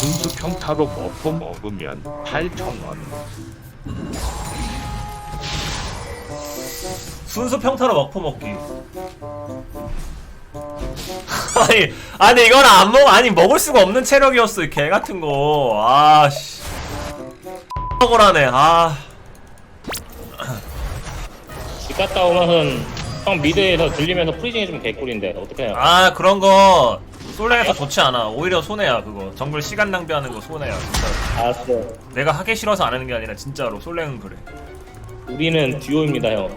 분수 평타로 버프 먹으면 8,000원. 순수 평타로 먹포 먹기. 아니, 아니 이건 안 먹, 아니 먹을 수가 없는 체력이었어 이개 같은 거. 아 씨. 먹으라네. 아. 집 갔다 오면은 형 미드에서 들리면서 프리징이 좀 개꿀인데 어떻게 해요? 아 그런 거 솔랭에서 좋지 않아. 오히려 손해야 그거. 정글 시간 낭비하는 거 손해야. 진짜. 알았어. 내가 하기 싫어서 안 하는 게 아니라 진짜로 솔랭은 그래. 우리는 듀오입니다 형.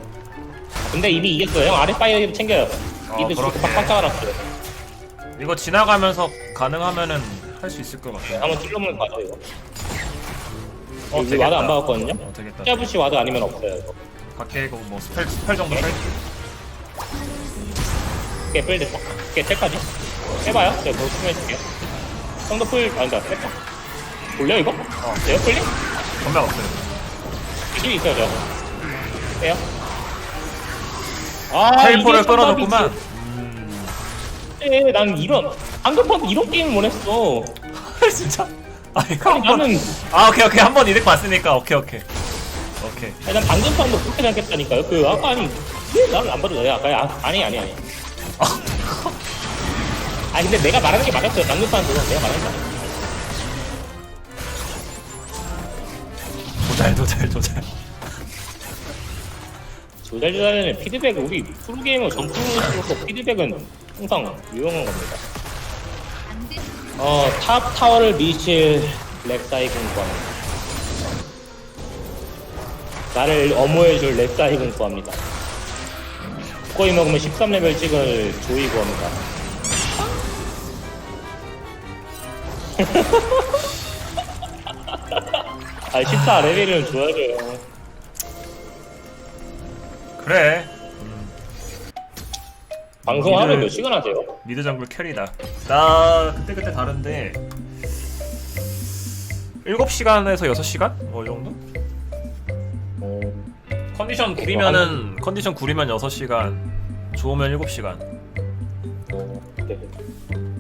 근데 이미 이겼어요. 형 아래 파이어 챙겨요. 어, 미드 그렇게. 팍팍 깔아놨어요. 이거 지나가면서 가능하면은 할 수 있을 것 같아. 한번 찔러보면 가죠 이거. 어, 여기 와드 안 박았거든요? 어, 되겠다. 짜부시 와드 아니면 없어요 이거. 밖에 이거 뭐 스펠 스펠 정도 뺄. 깨뺄 됐다. 깨 텔까지. 해봐요. 제가 그거 풀해줄게요. 형도 풀 아니다. 뺐다. 볼래요 이거? 어. 내가 풀리? 전면 없어요. 힘이 있어요 저. 빼요. 아 텔포를 이게 끊어줬구만. 네, 난 이런 방금 판 이런 게임을 원했어. 진짜? 아니 아니, 한 번 나는 아 오케이 오케이 한 번 이득 봤으니까 오케이 오케이 오케이 아니, 난 방금 판도 그렇게 생각했다니까요. 그 아까 아니 왜 나를 안 봐도 돼? 아까 아, 아니 아니 아니. 아 근데 내가 말하는 게 맞았어요. 방금 판 그건 내가 말하는 게 맞았어. 도잘 도잘 도잘 조잘조잘하는 피드백 우리 프로게이머 전 프로로서 피드백은 항상 유용한 겁니다. 어, 탑 타워를 미칠 렉사이 공구합니다. 나를 엄호해줄 렉사이 공구합니다. 거의 먹으면 13레벨 찍을 조이 구합니다. 아, 14레벨은 줘야죠. 그래 방송하면 몇 시간 하세요? 미드 정글 캐리다 나 그때그때 다른데 7시간에서 6시간? 뭐이 정도? 어, 컨디션 구리면은 컨디션 구리면 6시간 좋으면 7시간 어, 네.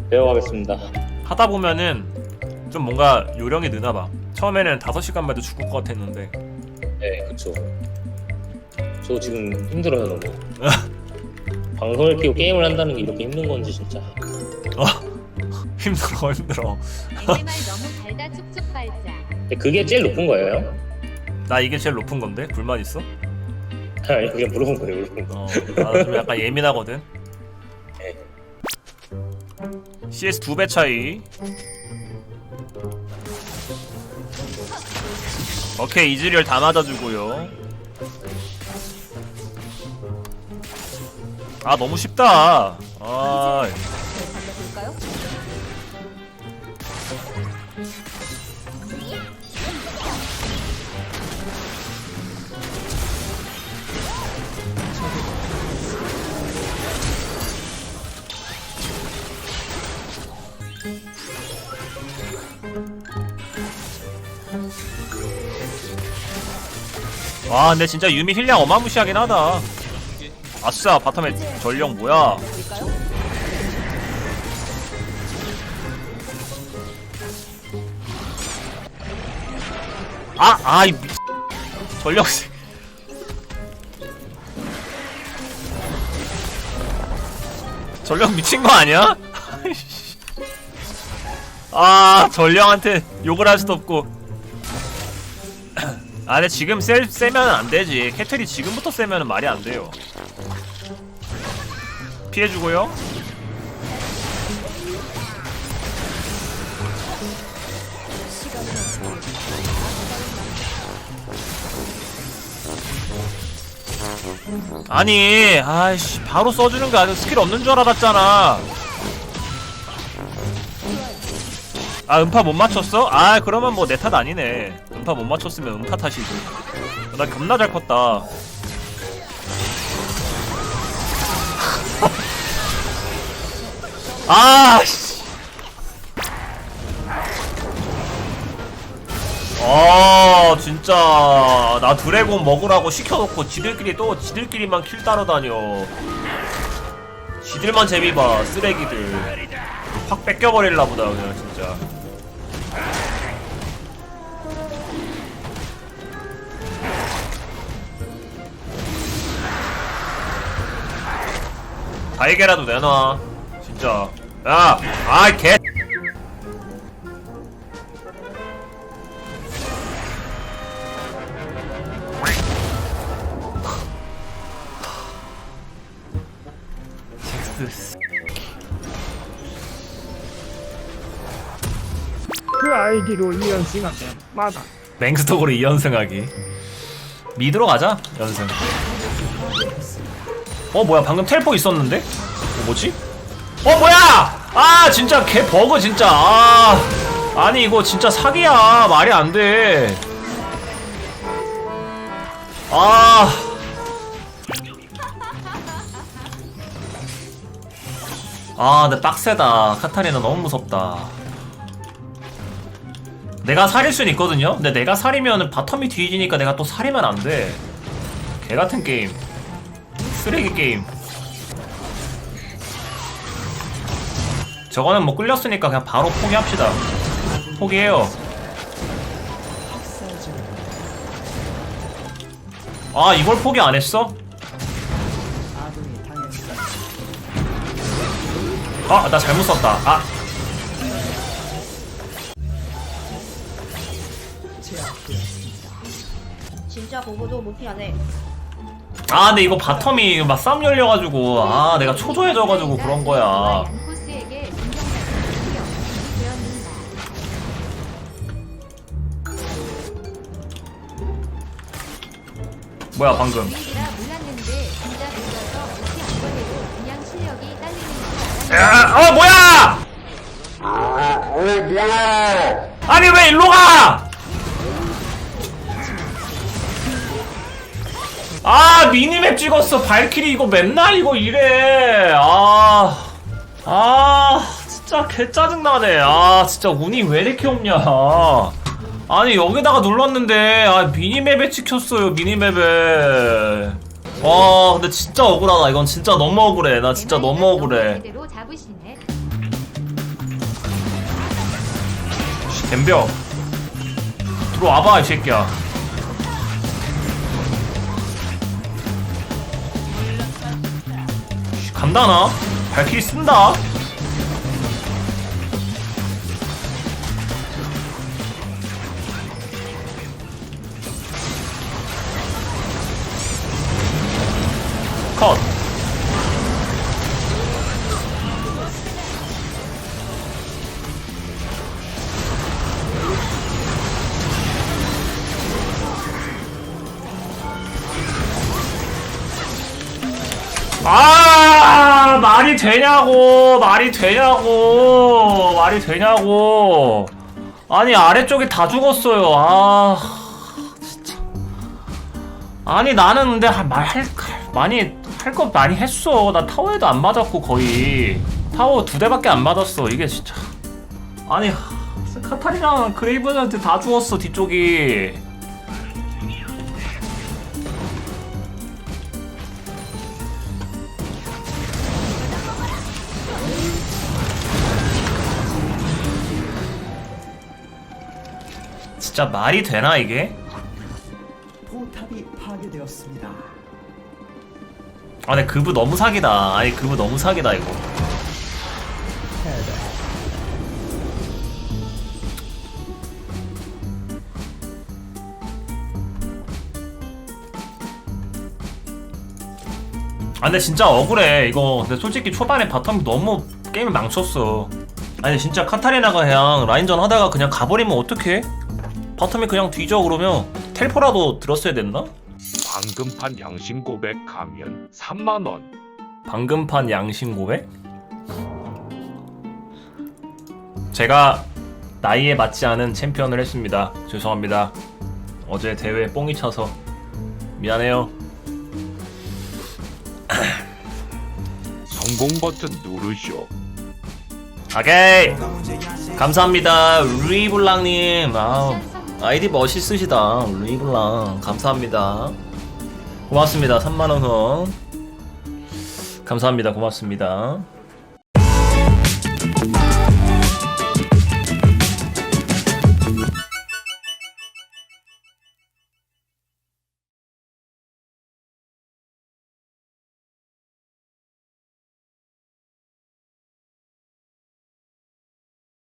배워가겠습니다. 하다 보면은 좀 뭔가 요령이 느나 봐 처음에는 5시간만 해도 죽을 것 같았는데 네, 그쵸. 저 지금 힘들어요, 너무. 방송을 키고 게임을 한다는 게 이렇게 힘든 건지, 진짜. 어 힘들어 힘들어 내말 너무 달다 쭉쭉 빨자. 근데 그게 제일 높은 거예요, 형? 나 이게 제일 높은 건데 불만 있어? 아니, 그냥 물어본 거예요, 물어본 거. 어, 나좀 약간 예민하거든. 네. CS 두 배 차이. 오케이 이즈리얼 다 맞아주고요. 아 너무 쉽다. 아 와 근데 진짜 유미 힐량 어마무시하긴 하다. 아싸 바텀에 전령 뭐야? 아 아이 미... 씨. 전령 미친 거 아니야? 아 전령한테 욕을 할 수도 없고. 아 근데 지금 세, 세면 안 되지. 캐틀이 지금부터 세면 말이 안 돼요. 피해주고요. 아니 아이씨 바로 써주는 거 아니고 스킬 없는 줄 알았잖아 아 음파 못 맞췄어? 아 그러면 뭐 내 탓 아니네. 음파 못 맞췄으면 음파 탓이지. 나 겁나 잘 컸다. 아씨. 어아 진짜. 나 드래곤 먹으라고 시켜놓고 지들끼리 또 지들끼리만 킬 따라다녀. 지들만 재미봐 쓰레기들. 확 뺏겨버릴라 보다 그냥 진짜 달걀라도 내놔. 진짜. 야아개. 그 아이디로 이연승하면 맞아. 맹스톡으로 2연승하기. 미드로 가자 연승 어 뭐야 방금 텔포 있었는데? 어, 뭐지? 어 뭐야! 아 진짜 개 버그 진짜 아 아니 이거 진짜 사기야 말이 안돼 아 아, 근데 빡세다. 카타리나 너무 무섭다. 내가 살일 순 있거든요? 근데 내가 살이면 바텀이 뒤지니까 내가 또 살이면 안 돼. 개 같은 게임. 쓰레기 게임. 저거는 뭐 끌렸으니까 그냥 바로 포기합시다. 포기해요. 아, 이걸 포기 안 했어? 아, 나 잘못 썼다. 아, 진짜 보고도 못하네. 아, 근데 이거 바텀이 막 싸움 열려가지고, 아, 내가 초조해져가지고 그런 거야. 뭐야, 방금. 딸리는 줄 야, 알았는데 어, 뭐야! 아니, 왜 일로 가! 아, 미니맵 찍었어. 발키리 이거 맨날 이거 이래. 아, 아, 진짜 개 짜증나네. 아, 진짜 운이 왜 이렇게 없냐. 아니, 여기다가 눌렀는데, 아, 미니맵에 찍혔어요, 미니맵에. 와, 근데 진짜 억울하다. 이건 진짜 너무 억울해. 나 진짜 너무 억울해. 덤벼 들어와봐 이 새끼야 간다나? 발키리 쓴다 아 말이 되냐고 말이 되냐고 말이 되냐고. 아니 아래쪽이 다 죽었어요. 아 진짜. 아니 나는 근데 말할 많이 할 거 많이 했어. 나 타워에도 안 맞았고 거의. 타워 두 대밖에 안 맞았어 이게 진짜. 아니 카타리랑 그레이브한테 다 죽었어 뒤쪽이 진짜 말이 되나 이게? 포탑이 파괴되었습니다. 아 근데 그부 너무 사기다 아니 그부 너무 사기다 이거 아 근데 진짜 억울해 이거 근데 솔직히 초반에 바텀이 너무 게임을 망쳤어 아니 진짜 카타리나가 그냥 라인전 하다가 그냥 가버리면 어떡해? 바텀이 그냥 뒤져 그러면 텔포라도 들었어야 됐나? 방금판 양심 고백하면 3만 원. 방금 판 양심 고백? 제가 나이에 맞지 않은 챔피언을 했습니다. 죄송합니다. 어제 대회 뽕이 차서 미안해요. 성공 버튼 누르쇼. 오케이 감사합니다 리블랑님. 아 성공. 아이디 멋있으시다 루이블랑. 감사합니다. 고맙습니다 3만원 후 감사합니다 고맙습니다.